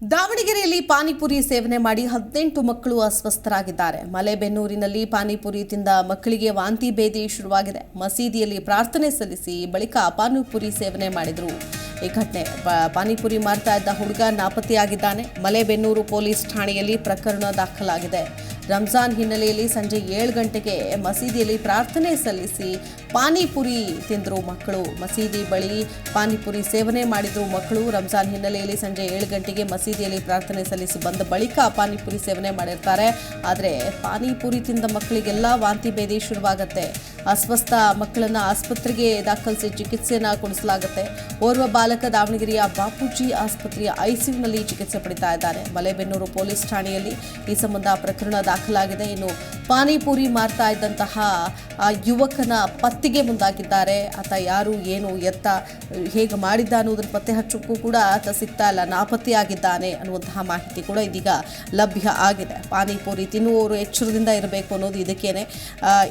ದಾವಣಗೆರೆಯಲ್ಲಿ ಪಾನಿಪುರಿ ಸೇವನೆ ಮಾಡಿ ಹದಿನೆಂಟು ಮಕ್ಕಳು ಅಸ್ವಸ್ಥರಾಗಿದ್ದಾರೆ. ಮಲೆಬೆನ್ನೂರಿನಲ್ಲಿ ಪಾನಿಪುರಿ ತಿಂದ ಮಕ್ಕಳಿಗೆ ವಾಂತಿ ಭೇದಿ ಶುರುವಾಗಿದೆ. ಮಸೀದಿಯಲ್ಲಿ ಪ್ರಾರ್ಥನೆ ಸಲ್ಲಿಸಿ ಬಳಿಕ ಪಾನಿಪುರಿ ಸೇವನೆ ಮಾಡಿದರು. ಈ ಘಟನೆ ಪಾನಿಪುರಿ ಮಾಡ್ತಾ ಇದ್ದ ಹುಡುಗ ನಾಪತ್ತೆಯಾಗಿದ್ದಾನೆ. ಮಲೆಬೆನ್ನೂರು ಪೊಲೀಸ್ ಠಾಣೆಯಲ್ಲಿ ಪ್ರಕರಣ ದಾಖಲಾಗಿದೆ. ರಂಜಾನ್ ಹಿನ್ನೆಲೆಯಲ್ಲಿ ಸಂಜೆ ಏಳು ಗಂಟೆಗೆ ಮಸೀದಿಯಲ್ಲಿ ಪ್ರಾರ್ಥನೆ ಸಲ್ಲಿಸಿ ಪಾನಿಪುರಿ ತಿಂದರು ಮಕ್ಕಳು. ಮಸೀದಿ ಬಳಿ ಪಾನಿಪುರಿ ಸೇವನೆ ಮಾಡಿದ್ರು ಮಕ್ಕಳು. ರಂಜಾನ್ ಹಿನ್ನೆಲೆಯಲ್ಲಿ ಸಂಜೆ ಏಳು ಗಂಟೆಗೆ ಮಸೀದಿಯಲ್ಲಿ ಪ್ರಾರ್ಥನೆ ಸಲ್ಲಿಸಿ ಬಂದ ಬಳಿಕ ಪಾನಿಪುರಿ ಸೇವನೆ ಮಾಡಿರ್ತಾರೆ. ಆದರೆ ಪಾನಿಪುರಿ ತಿಂದ ಮಕ್ಕಳಿಗೆಲ್ಲ ವಾಂತಿ ಭೇದಿ ಶುರುವಾಗುತ್ತೆ. ಅಸ್ವಸ್ಥ ಮಕ್ಕಳನ್ನು ಆಸ್ಪತ್ರೆಗೆ ದಾಖಲಿಸಿ ಚಿಕಿತ್ಸೆಯನ್ನ ಕೊಡಿಸಲಾಗುತ್ತೆ. ಓರ್ವ ಬಾಲಕ ದಾವಣಗೆರೆಯ ಬಾಪೂಜಿ ಆಸ್ಪತ್ರೆಯ ಐಸಿಯುನಲ್ಲಿ ಚಿಕಿತ್ಸೆ ಪಡಿತಾ ಇದ್ದಾರೆ ಮಲೆಬೆನ್ನೂರು ಪೊಲೀಸ್ ಠಾಣೆಯಲ್ಲಿ ಈ ಸಂಬಂಧ ಪ್ರಕರಣ ದಾಖಲಾಗಿದೆ. ಇನ್ನು ಪಾನಿಪುರಿ ಮಾರ್ತಾ ಇದ್ದಂತಹ, ಆ, ಯುವಕನ ಪತ್ತಿಗೆ ಮುಂದಾಗಿದ್ದಾರೆ. ಆತ ಯಾರು, ಏನು, ಎತ್ತ, ಹೇಗೆ ಮಾಡಿದ್ದ ಅನ್ನೋದನ್ನು ಪತ್ತೆ ಹಚ್ಚೋಕ್ಕೂ ಕೂಡ ಆತ ಸಿಗ್ತಾ ಇಲ್ಲ, ನಾಪತ್ತೆಯಾಗಿದ್ದಾನೆ ಅನ್ನುವಂತಹ ಮಾಹಿತಿ ಕೂಡ ಇದೀಗ ಲಭ್ಯ ಆಗಿದೆ. ಪಾನಿಪುರಿ ತಿನ್ನುವವರು ಎಚ್ಚರದಿಂದ ಇರಬೇಕು ಅನ್ನೋದು ಇದಕ್ಕೇನೆ.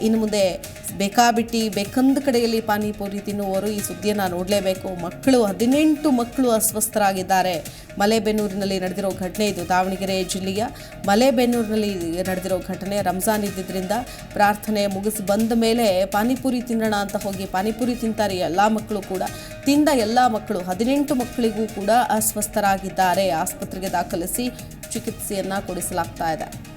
ಇನ್ನು ಮುಂದೆ ಬೇಕಾಬಿಟ್ಟಿ, ಬೇಕಂದ ಕಡೆಯಲ್ಲಿ ಪಾನಿಪುರಿ ತಿನ್ನುವವರು ಈ ಸುದ್ದಿಯನ್ನು ನೋಡಲೇಬೇಕು. ಮಕ್ಕಳು, ಹದಿನೆಂಟು ಮಕ್ಕಳು ಅಸ್ವಸ್ಥರಾಗಿದ್ದಾರೆ. ಮಲೆಬೆನ್ನೂರಿನಲ್ಲಿ ನಡೆದಿರೋ ಘಟನೆ ಇದು. ದಾವಣಗೆರೆ ಜಿಲ್ಲೆಯ ಮಲೆಬೆನ್ನೂರಿನಲ್ಲಿ ನಡೆದಿರೋ ಘಟನೆ. ರಂಜಾನ್ ಇದ್ದಿದ್ದರಿಂದ ಪ್ರಾರ್ಥನೆ ಮುಗಿಸಿ ಬಂದ ಮೇಲೆ ಪಾನಿಪುರಿ ತಿನ್ನೋಣ ಅಂತ ಹೋಗಿ ಪಾನಿಪುರಿ ತಿಂತಾರೆ ಎಲ್ಲ ಮಕ್ಕಳು ಕೂಡ. ತಿಂದ ಎಲ್ಲ ಮಕ್ಕಳು, ಹದಿನೆಂಟು ಮಕ್ಕಳಿಗೂ ಕೂಡ ಅಸ್ವಸ್ಥರಾಗಿದ್ದಾರೆ. ಆಸ್ಪತ್ರೆಗೆ ದಾಖಲಿಸಿ ಚಿಕಿತ್ಸೆಯನ್ನ ಕೊಡಿಸಲಾಗ್ತಾ ಇದೆ.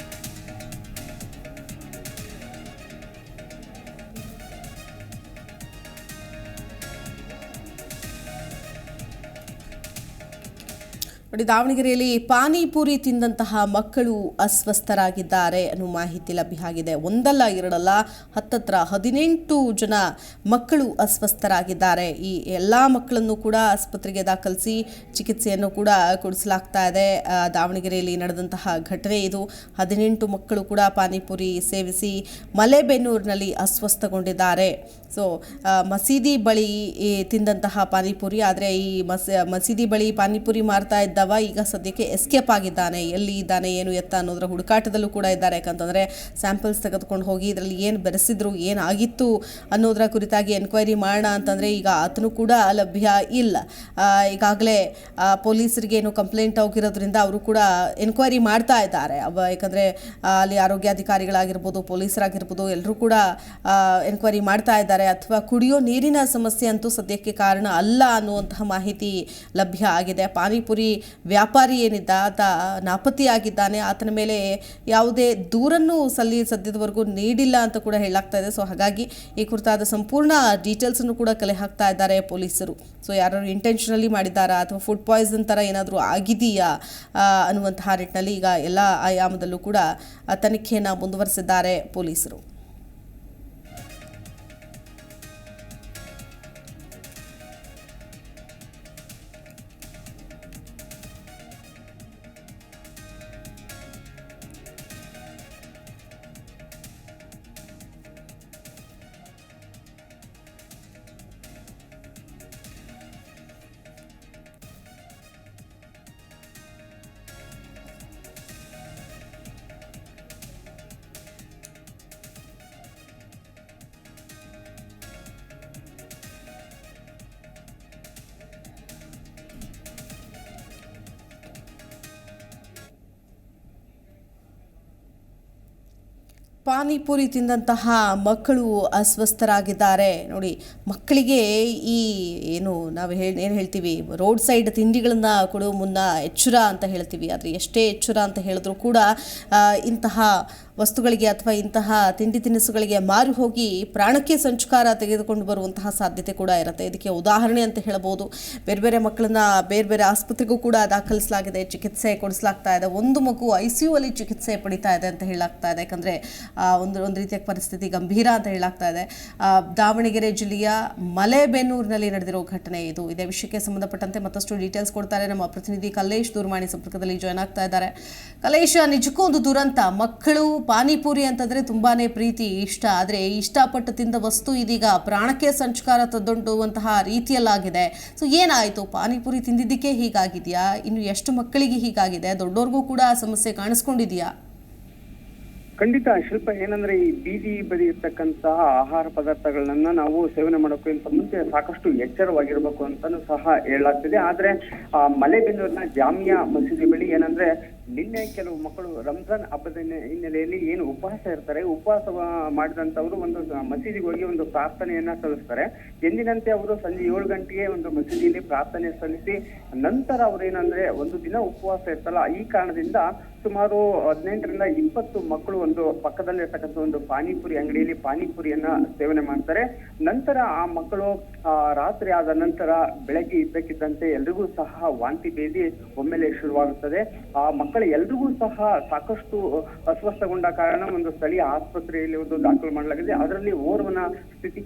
ನೋಡಿ, ದಾವಣಗೆರೆಯಲ್ಲಿ ಪಾನಿಪುರಿ ತಿಂದಂತಹ ಮಕ್ಕಳು ಅಸ್ವಸ್ಥರಾಗಿದ್ದಾರೆ ಅನ್ನೋ ಮಾಹಿತಿ ಲಭ್ಯ ಆಗಿದೆ ಒಂದಲ್ಲ, ಎರಡಲ್ಲ, ಹತ್ತತ್ರ ಹದಿನೆಂಟು ಜನ ಮಕ್ಕಳು ಅಸ್ವಸ್ಥರಾಗಿದ್ದಾರೆ. ಈ ಎಲ್ಲ ಮಕ್ಕಳನ್ನು ಕೂಡ ಆಸ್ಪತ್ರೆಗೆ ದಾಖಲಿಸಿ ಚಿಕಿತ್ಸೆಯನ್ನು ಕೂಡ ಕೊಡಿಸಲಾಗ್ತಾ ಇದೆ. ದಾವಣಗೆರೆಯಲ್ಲಿ ನಡೆದಂತಹ ಘಟನೆ ಇದು. ಹದಿನೆಂಟು ಮಕ್ಕಳು ಕೂಡ ಪಾನಿಪುರಿ ಸೇವಿಸಿ ಮಲೆಬೆನ್ನೂರಿನಲ್ಲಿ ಅಸ್ವಸ್ಥಗೊಂಡಿದ್ದಾರೆ. ಸೊ ಮಸೀದಿ ಬಳಿ ತಿಂದಂತಹ ಪಾನಿಪುರಿ, ಆದರೆ ಈ ಮಸ, ಮಸೀದಿ ಬಳಿ ಪಾನಿಪುರಿ ಮಾರ್ತಾ ಇದ್ದವ ಈಗ ಸದ್ಯಕ್ಕೆ ಎಸ್ಕೇಪ್ ಆಗಿದ್ದಾನೆ. ಎಲ್ಲಿ ಇದ್ದಾನೆ, ಏನು ಎತ್ತ ಅನ್ನೋದರ ಹುಡುಕಾಟದಲ್ಲೂ ಕೂಡ ಇದ್ದಾರೆ. ಯಾಕಂತಂದರೆ ಸ್ಯಾಂಪಲ್ಸ್ ತೆಗೆದುಕೊಂಡು ಹೋಗಿ ಇದರಲ್ಲಿ ಏನು ಬೆರೆಸಿದ್ರು, ಏನಾಗಿತ್ತು ಅನ್ನೋದರ ಕುರಿತಾಗಿ ಎನ್ಕ್ವೈರಿ ಮಾಡೋಣ ಅಂತಂದರೆ ಈಗ ಆತನು ಕೂಡ ಲಭ್ಯ ಇಲ್ಲ. ಈಗಾಗಲೇ ಪೊಲೀಸರಿಗೆ ಏನು ಕಂಪ್ಲೇಂಟ್ ಹೋಗಿರೋದ್ರಿಂದ ಅವರು ಕೂಡ ಎನ್ಕ್ವೈರಿ ಮಾಡ್ತಾ ಇದ್ದಾರೆ. ಯಾಕಂದರೆ ಅಲ್ಲಿ ಆರೋಗ್ಯಾಧಿಕಾರಿಗಳಾಗಿರ್ಬೋದು, ಪೊಲೀಸರಾಗಿರ್ಬೋದು ಎಲ್ಲರೂ ಕೂಡ ಎನ್ಕ್ವೈರಿ ಮಾಡ್ತಾ ಇದ್ದಾರೆ. ಅಥವಾ ಕುಡಿಯೋ ನೀರಿನ ಸಮಸ್ಯೆ ಅಂತೂ ಸದ್ಯಕ್ಕೆ ಕಾರಣ ಅಲ್ಲ ಅನ್ನುವಂತಹ ಮಾಹಿತಿ ಲಭ್ಯ ಆಗಿದೆ. ಪಾನಿಪುರಿ ವ್ಯಾಪಾರಿ ಏನಿದ್ದ, ಆತ ನಾಪತ್ತೆಯಾಗಿದ್ದಾನೆ. ಆತನ ಮೇಲೆ ಯಾವುದೇ ದೂರನ್ನು ಸಲ್ಲಿ ಸದ್ಯದವರೆಗೂ ನೀಡಿಲ್ಲ ಅಂತ ಕೂಡ ಹೇಳಾಗ್ತಾ ಇದೆ. ಸೊ ಹಾಗಾಗಿ ಈ ಕುರಿತಾದ ಸಂಪೂರ್ಣ ಡೀಟೇಲ್ಸನ್ನು ಕೂಡ ಕಲೆ ಹಾಕ್ತಾ ಇದ್ದಾರೆ ಪೊಲೀಸರು. ಸೊ ಯಾರು ಇಂಟೆನ್ಷನಲಿ ಮಾಡಿದ್ದಾರಾ, ಅಥವಾ ಫುಡ್ ಪಾಯ್ಸನ್ ಥರ ಏನಾದರೂ ಆಗಿದೆಯಾ ಅನ್ನುವಂತಹ ನಿಟ್ಟಿನಲ್ಲಿ ಈಗ ಎಲ್ಲ ಆಯಾಮದಲ್ಲೂ ಕೂಡ ತನಿಖೆಯನ್ನು ಮುಂದುವರೆಸಿದ್ದಾರೆ ಪೊಲೀಸರು. ಪಾನಿಪುರಿ ತಿಂದಂತಹ ಮಕ್ಕಳು ಅಸ್ವಸ್ಥರಾಗಿದ್ದಾರೆ. ನೋಡಿ, ಮಕ್ಕಳಿಗೆ ಈ ಏನು ನಾವು ಹೇಳಿ, ಏನು ಹೇಳ್ತೀವಿ, ರೋಡ್ ಸೈಡ್ ತಿಂಡಿಗಳನ್ನು ಕೊಡೋ ಮುನ್ನ ಎಚ್ಚುರ ಅಂತ ಹೇಳ್ತೀವಿ. ಆದರೆ ಎಷ್ಟೇ ಎಚ್ಚುರ ಅಂತ ಹೇಳಿದ್ರು ಕೂಡ ಇಂತಹ ವಸ್ತುಗಳಿಗೆ ಅಥವಾ ಇಂತಹ ತಿಂಡಿ ತಿನಿಸುಗಳಿಗೆ ಮಾರು ಹೋಗಿ ಪ್ರಾಣಕ್ಕೆ ಸಂಚುಕಾರ ತೆಗೆದುಕೊಂಡು ಬರುವಂತಹ ಸಾಧ್ಯತೆ ಕೂಡ ಇರುತ್ತೆ. ಇದಕ್ಕೆ ಉದಾಹರಣೆ ಅಂತ ಹೇಳ್ಬೋದು ಬೇರೆ ಬೇರೆ ಮಕ್ಕಳನ್ನ ಬೇರೆ ಬೇರೆ ಆಸ್ಪತ್ರೆಗೂ ಕೂಡ ದಾಖಲಿಸಲಾಗಿದೆ. ಚಿಕಿತ್ಸೆ ಕೊಡಿಸಲಾಗ್ತಾ ಇದೆ. ಒಂದು ಮಗು ಐ ಸಿ ಯು ಅಲ್ಲಿ ಚಿಕಿತ್ಸೆ ಪಡಿತಾ ಇದೆ ಅಂತ ಹೇಳಾಗ್ತಾ ಇದೆ. ಯಾಕಂದ್ರೆ ಒಂದು ಒಂದು ರೀತಿಯ ಪರಿಸ್ಥಿತಿ ಗಂಭೀರ ಅಂತ ಹೇಳಾಗ್ತಾ ಇದೆ. ದಾವಣಗೆರೆ ಜಿಲ್ಲೆಯ ಮಲೆಬೆನ್ನೂರಿನಲ್ಲಿ ನಡೆದಿರೋ ಘಟನೆ ಇದು. ಇದೇ ವಿಷಯಕ್ಕೆ ಸಂಬಂಧಪಟ್ಟಂತೆ ಮತ್ತಷ್ಟು ಡೀಟೇಲ್ಸ್ ಕೊಡ್ತಾರೆ ನಮ್ಮ ಪ್ರತಿನಿಧಿ ಕಲ್ಲೇಶ್ ದೂರವಾಣಿ ಸಂಪರ್ಕದಲ್ಲಿ ಜಾಯ್ನ್ ಆಗ್ತಾ ಇದ್ದಾರೆ. ಕಲೇಶ ನಿಜಕ್ಕೂ ಒಂದು ದುರಂತ. ಮಕ್ಕಳು ಪಾನಿಪುರಿ ಅಂತಂದ್ರೆ ತುಂಬಾನೇ ಪ್ರೀತಿ, ಇಷ್ಟ. ಆದರೆ ಇಷ್ಟಪಟ್ಟು ತಿಂದ ವಸ್ತು ಇದೀಗ ಪ್ರಾಣಕ್ಕೆ ಸಂಚಕಾರ ತಂದೊಡ್ಡುವಂತಹ ರೀತಿಯಲ್ಲಾಗಿದೆ. ಸೊ ಏನಾಯಿತು? ಪಾನಿಪುರಿ ತಿಂದಿದ್ದಕ್ಕೆ ಹೀಗಾಗಿದೆಯಾ? ಇನ್ನು ಎಷ್ಟು ಮಕ್ಕಳಿಗೆ ಹೀಗಾಗಿದೆ? ದೊಡ್ಡವ್ರಿಗೂ ಕೂಡ ಆ ಸಮಸ್ಯೆ ಕಾಣಿಸ್ಕೊಂಡಿದೆಯಾ? ಖಂಡಿತ. ಶಿಲ್ಪ, ಏನಂದ್ರೆ ಈ ಬೀದಿ ಬದಿ ಇರ್ತಕ್ಕಂತಹ ಆಹಾರ ಪದಾರ್ಥಗಳನ್ನ ನಾವು ಸೇವನೆ ಮಾಡೋಕ್ಕಿಂತ ಮುಂಚೆ ಸಾಕಷ್ಟು ಎಚ್ಚರವಾಗಿರ್ಬೇಕು ಅಂತಾನು ಸಹ ಹೇಳಲಾಗ್ತಿದೆ. ಆದ್ರೆ, ಆ ಮಲೆಬೆನ್ನೂರಿನ ಜಾಮಿಯಾ ಮಸೀದಿ ಬಳಿ ಏನಂದ್ರೆ ನಿನ್ನೆ ಕೆಲವು ಮಕ್ಕಳು ರಂಜಾನ್ ಹಬ್ಬದ ಹಿನ್ನೆ- ಹಿನ್ನೆಲೆಯಲ್ಲಿ ಏನು ಉಪವಾಸ ಇರ್ತಾರೆ, ಉಪವಾಸ ಮಾಡಿದಂತವರು ಒಂದು ಮಸೀದಿಗೆ ಹೋಗಿ ಒಂದು ಪ್ರಾರ್ಥನೆಯನ್ನ ಸಲ್ಲಿಸ್ತಾರೆ. ಎಂದಿನಂತೆ ಅವರು ಸಂಜೆ ಏಳು ಗಂಟೆಗೆ ಒಂದು ಮಸೀದಿಯಲ್ಲಿ ಪ್ರಾರ್ಥನೆ ಸಲ್ಲಿಸಿ, ನಂತರ ಅವ್ರು ಏನಂದ್ರೆ ಒಂದು ದಿನ ಉಪವಾಸ ಇರ್ತಲ್ಲ, ಈ ಕಾರಣದಿಂದ ಸುಮಾರು ಹದಿನೆಂಟರಿಂದ ಇಪ್ಪತ್ತು ಮಕ್ಕಳು ಒಂದು ಪಕ್ಕದಲ್ಲಿರ್ತಕ್ಕಂಥ ಒಂದು ಪಾನಿಪುರಿ ಅಂಗಡಿಯಲ್ಲಿ ಪಾನಿಪುರಿಯನ್ನ ಸೇವನೆ ಮಾಡ್ತಾರೆ. ನಂತರ ಆ ಮಕ್ಕಳು ರಾತ್ರಿ ಆದ ನಂತರ ಬೆಳಗ್ಗೆ ಇದ್ದಕ್ಕಿದ್ದಂತೆ ಎಲ್ರಿಗೂ ಸಹ ವಾಂತಿ ಭೇದಿ ಒಮ್ಮೆಲೆ ಶುರುವಾಗುತ್ತದೆ. ಆ ಮಕ್ಕಳ ಎಲ್ರಿಗೂ ಸಹ ಸಾಕಷ್ಟು ಅಸ್ವಸ್ಥಗೊಂಡ ಕಾರಣ ಒಂದು ಸ್ಥಳೀಯ ಆಸ್ಪತ್ರೆಯಲ್ಲಿ ಒಂದು ದಾಖಲು ಮಾಡಲಾಗಿದೆ. ಅದರಲ್ಲಿ ಓರ್ವನ ಸ್ಥಿತಿ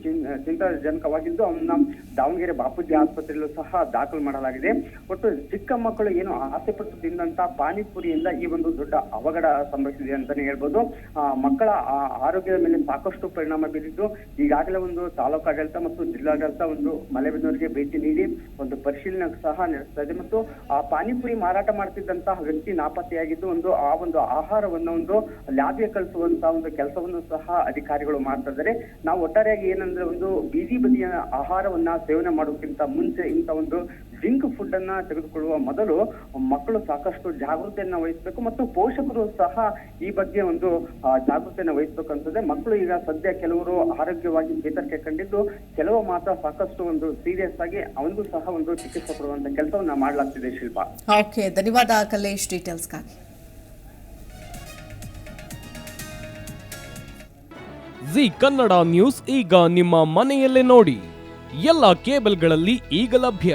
ಚಿಂತಾಜನಕವಾಗಿದ್ದು ಅವನ್ನ ದಾವಣಗೆರೆ ಬಾಪೂಜಿ ಆಸ್ಪತ್ರೆಯಲ್ಲೂ ಸಹ ದಾಖಲು ಮಾಡಲಾಗಿದೆ. ಒಟ್ಟು ಚಿಕ್ಕ ಮಕ್ಕಳು ಏನು ಆಸೆ ಪಟ್ಟು ತಿಂದಂತ ಪಾನಿಪುರಿಯಿಂದ ಈ ಒಂದು ದೊಡ್ಡ ಅವಘಡ ಸಂಭವಿಸಿದೆ ಅಂತಾನೆ ಹೇಳ್ಬೋದು. ಮಕ್ಕಳ ಆರೋಗ್ಯದ ಮೇಲೆ ಸಾಕಷ್ಟು ಪರಿಣಾಮ ಬೀರಿದ್ದು ಈಗಾಗಲೇ ಒಂದು ತಾಲೂಕಾಡಳಿತ ಮತ್ತು ಜಿಲ್ಲಾಡಳಿತ ಒಂದು ಮಲೆಬೆನ್ನೂರಿಗೆ ಭೇಟಿ ನೀಡಿ ಒಂದು ಪರಿಶೀಲನೆ ಸಹ ನಡೆಸ್ತಾ ಇದೆ. ಮತ್ತು ಆ ಪಾನಿಪುರಿ ಮಾರಾಟ ಮಾಡ್ತಿದ್ದಂತಹ ವ್ಯಕ್ತಿ ನಾಪತ್ತೆಯಾಗಿದ್ದು ಒಂದು, ಆ ಒಂದು ಆಹಾರವನ್ನ ಒಂದು ಲಾಭ್ಯ ಕಲಿಸುವಂತ ಒಂದು ಕೆಲಸವನ್ನು ಸಹ ಅಧಿಕಾರಿಗಳು ಮಾಡ್ತಾ ಇದ್ದಾರೆ. ನಾವು ಒಟ್ಟಾರೆಯಾಗಿ ಏನಂದ್ರೆ ಒಂದು ಬೀದಿ ಬದಿಯ ಆಹಾರವನ್ನ ಸೇವನೆ ಮಾಡೋಕ್ಕಿಂತ ಮುಂಚೆ ಇಂತ ಒಂದು ಜಿಂಕ್ ಫುಡ್ ಅನ್ನ ತೆಗೆದುಕೊಳ್ಳುವ ಮೊದಲು ಮಕ್ಕಳು ಸಾಕಷ್ಟು ಜಾಗೃತಿಯನ್ನ ವಹಿಸಬೇಕು ಮತ್ತು ಪೋಷಕರು ಸಹ ಈ ಬಗ್ಗೆ ಒಂದು ಜಾಗೃತಿಯನ್ನ ವಹಿಸಬೇಕಂತದೆ. ಮಕ್ಕಳು ಈಗ ಸದ್ಯ ಕೆಲವರು ಆರೋಗ್ಯವಾಗಿ ಚೇತರಿಕೆ ಕಂಡಿದ್ದು ಕೆಲವು ಮಾತ್ರ ಸಾಕಷ್ಟು ಒಂದು ಸೀರಿಯಸ್ ಆಗಿ ಅವನಿಗೂ ಸಹ ಒಂದು ಚಿಕಿತ್ಸೆ ಕೊಡುವಂತ ಕೆಲಸವನ್ನ ಮಾಡಲಾಗ್ತಿದೆ ಶಿಲ್ಪ. ಓಕೆ ಧನ್ಯವಾದ ಕಲೇಶ್ ಡೀಟೇಲ್ಸ್ಗಾಗಿ ಜಿ ಕನ್ನಡ ನ್ಯೂಸ್ ಈಗ ನಿಮ್ಮ ಮನೆಯಲ್ಲೇ ನೋಡಿ. ಎಲ್ಲ ಕೇಬಲ್ಗಳಲ್ಲಿ ಈಗ ಲಭ್ಯ.